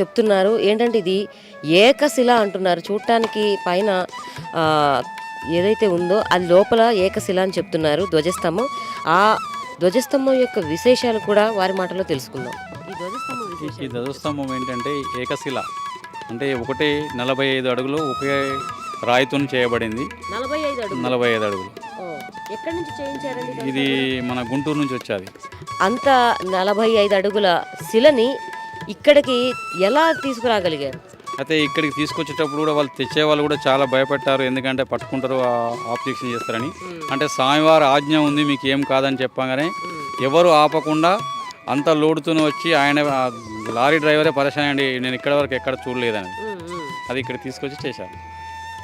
చెప్తున్నారు. ఏంటంటే ఇది ఏకశిల అంటున్నారు. చూడటానికి పైన ఏదైతే ఉందో అది లోపల ఏకశిల అని చెప్తున్నారు ధ్వజస్తంభం. ఆ ధ్వజస్తంభం యొక్క విశేషాలు కూడా వారి మాటలో తెలుసుకుందాం. ఈ ధ్వజస్తంభం ఈ- ధ్వజస్తంభం ఏంటంటే ఏకశిల. అంటే ఒకటి నలభై ఐదు అడుగులు ఒకే రాయితో చేయబడింది. నలభై ఐదు అడుగులు? నలభై ఐదు అడుగులు. ఎక్కడి నుంచి చేయించారండి ఇదంతా? ఇది మన గుంటూరు నుంచి వచ్చేది. అంత నలభై ఐదు అడుగుల శిలని ఇక్కడికి ఎలా తీసుకురాగలిగారు? అయితే ఇక్కడికి తీసుకొచ్చేటప్పుడు కూడా వాళ్ళు తెచ్చే వాళ్ళు కూడా చాలా భయపెట్టారు ఎందుకంటే పట్టుకుంటారు ఆబ్జెక్షన్ చేస్తారని. అంటే స్వామివారి ఆజ్ఞ ఉంది మీకు ఏం కాదని చెప్పగానే ఎవరు ఆపకుండా అంత లోడుతూనే వచ్చి ఆయన లారీ డ్రైవరే పరిశాన్ అండి నేను ఇక్కడ వరకు ఎక్కడ చూడలేదని. అది ఇక్కడ తీసుకొచ్చి చేశారు.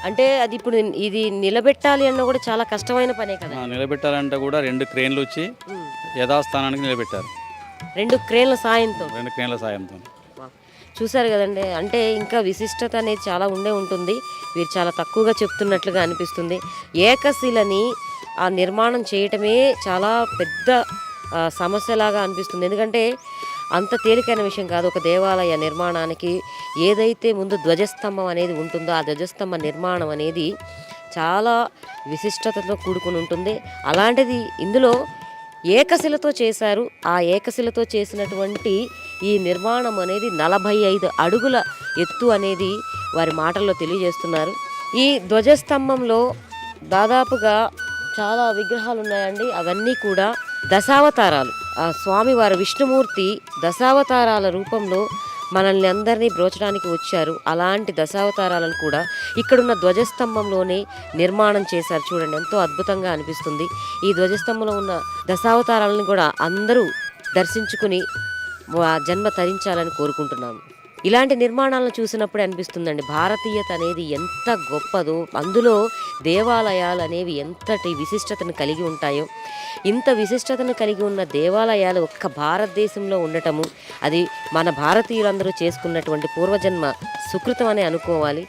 అంటే అది ఇప్పుడు ఇది నిలబెట్టాలి అన్న కూడా చాలా కష్టమైన పనే కదా. నిలబెట్టాలంటే కూడా రెండు క్రేన్లు వచ్చి. యథాస్థానానికి నిలబెట్టారు. రెండు క్రేన్ల సాయంతో. రెండు క్రేన్ల సాయంతో. చూసారు కదండి అంటే ఇంకా విశిష్టత అనేది చాలా ఉండే ఉంటుంది. వీరు చాలా తక్కువగా చెప్తున్నట్లుగా అనిపిస్తుంది. ఏకశిలని ఆ నిర్మాణం చేయటమే చాలా పెద్ద సమస్యలాగా అనిపిస్తుంది. ఎందుకంటే అంత తేలికైన విషయం కాదు. ఒక దేవాలయ నిర్మాణానికి ఏదైతే ముందు ధ్వజస్తంభం అనేది ఉంటుందో ఆ ధ్వజస్తంభ నిర్మాణం అనేది చాలా విశిష్టతతో కూడుకుని ఉంటుంది. అలాంటిది ఇందులో ఏకశిలతో చేశారు. ఆ ఏకశిలతో చేసినటువంటి ఈ నిర్మాణం అనేది నలభై ఐదు అడుగుల ఎత్తు అనేది వారి మాటల్లో తెలియజేస్తున్నారు. ఈ ధ్వజస్తంభంలో దాదాపుగా చాలా విగ్రహాలు ఉన్నాయండి. అవన్నీ కూడా దశావతారాలు. ఆ స్వామివారు విష్ణుమూర్తి దశావతారాల రూపంలో మనల్ని అందరినీ బ్రోచడానికి వచ్చారు. అలాంటి దశావతారాలను కూడా ఇక్కడున్న ధ్వజస్తంభంలోనే నిర్మాణం చేశారు. చూడండి ఎంతో అద్భుతంగా అనిపిస్తుంది. ఈ ధ్వజస్తంభంలో ఉన్న దశావతారాలను కూడా అందరూ దర్శించుకుని జన్మ తరించాలని కోరుకుంటున్నాము ఇలాంటి నిర్మాణాలను చూసినప్పుడు అనిపిస్తుందండి. భారతీయత అనేది ఎంత గొప్పదో అందులో దేవాలయాలు అనేవి ఎంతటి విశిష్టతను కలిగి ఉంటాయో ఇంత విశిష్టతను కలిగి ఉన్న దేవాలయాలు ఒక్క భారతదేశంలో ఉండటము అది మన భారతీయులందరూ చేసుకున్నటువంటి పూర్వజన్మ సుకృతం అని అనుకోవాలి.